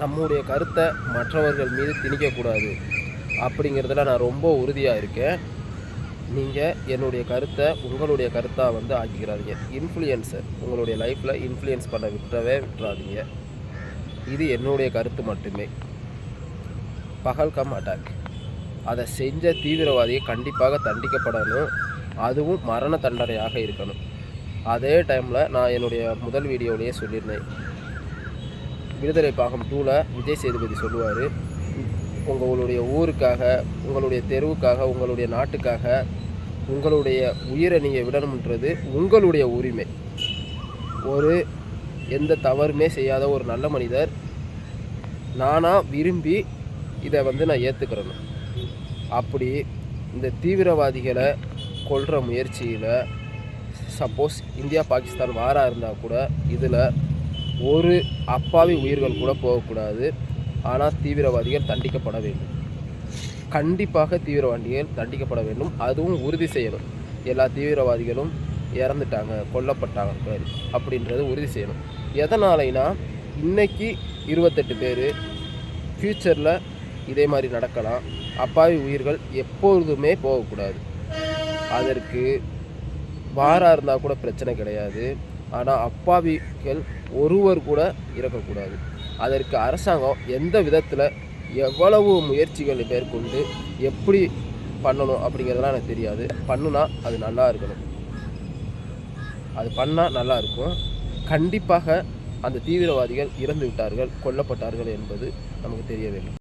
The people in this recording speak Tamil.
நம்முடைய கருத்தை மற்றவர்கள் மீது திணிக்கக்கூடாது அப்படிங்கிறதுல நான் ரொம்ப உறுதியாக இருக்கேன். நீங்கள் என்னுடைய கருத்தை உங்களுடைய கருத்தாக வந்து ஆக்கிக்கிறாதீங்க. இன்ஃப்ளூயன்ஸர் உங்களுடைய லைஃப்பில் இன்ஃப்ளூயன்ஸ் பண்ண விட்டுறவே விட்டுறாதீங்க. இது என்னுடைய கருத்து மட்டுமே. பகல்கம் அட்டாக் அதை செஞ்ச தீவிரவாதியை கண்டிப்பாக தண்டிக்கப்படணும். அதுவும் மரண தண்டனையாக இருக்கணும். அதே டைமில் நான் என்னுடைய முதல் வீடியோவிலேயே சொல்லியிருந்தேன். விடுதலை பாகம் டூவில் விஜய் சேதுபதி சொல்லுவார் உங்களுடைய ஊருக்காக உங்களுடைய தெருவுக்காக உங்களுடைய நாட்டுக்காக உங்களுடைய உயிரை நீங்கள் விடணுன்றது உங்களுடைய உரிமை. ஒரு எந்த தவறுமே செய்யாத ஒரு நல்ல மனிதர் நானாக விரும்பி இதை வந்து நான் ஏற்றுக்கிறேன் அப்படி இந்த தீவிரவாதிகளை கொள்கிற முயற்சியில் சப்போஸ் இந்தியா பாகிஸ்தான் வாராக இருந்தால் கூட இதில் ஒரு அப்பாவி உயிர்கள் கூட போகக்கூடாது. ஆனால் தீவிரவாதிகள் தண்டிக்கப்பட வேண்டும். கண்டிப்பாக தீவிரவாதிகள் தண்டிக்கப்பட வேண்டும். அதுவும் உறுதி செய்யணும். எல்லா தீவிரவாதிகளும் இறந்துட்டாங்க கொல்லப்பட்டாங்க பேர் அப்படின்றது உறுதி செய்யணும். எதனாலைனா இன்னைக்கு இருபத்தெட்டு பேர் ஃப்யூச்சரில் இதே மாதிரி நடக்கலாம். அப்பாவி உயிர்கள் எப்பொழுதுமே போகக்கூடாது. அதற்கு வாராக இருந்தால் கூட பிரச்சனை கிடையாது. ஆனால் அப்பாவிகள் ஒருவர் கூட இறக்கக்கூடாது. அதற்கு அரசாங்கம் எந்த விதத்தில் எவ்வளவு முயற்சிகளை மேற்கொண்டு எப்படி பண்ணணும் அப்படிங்கிறதெல்லாம் எனக்கு தெரியாது. பண்ணுனா அது நல்லா இருக்கணும். அது பண்ணால் நல்லா இருக்கும். கண்டிப்பாக அந்த தீவிரவாதிகள் இறந்து விட்டார்கள் கொல்லப்பட்டார்கள் என்பது நமக்கு தெரிய வேண்டும்.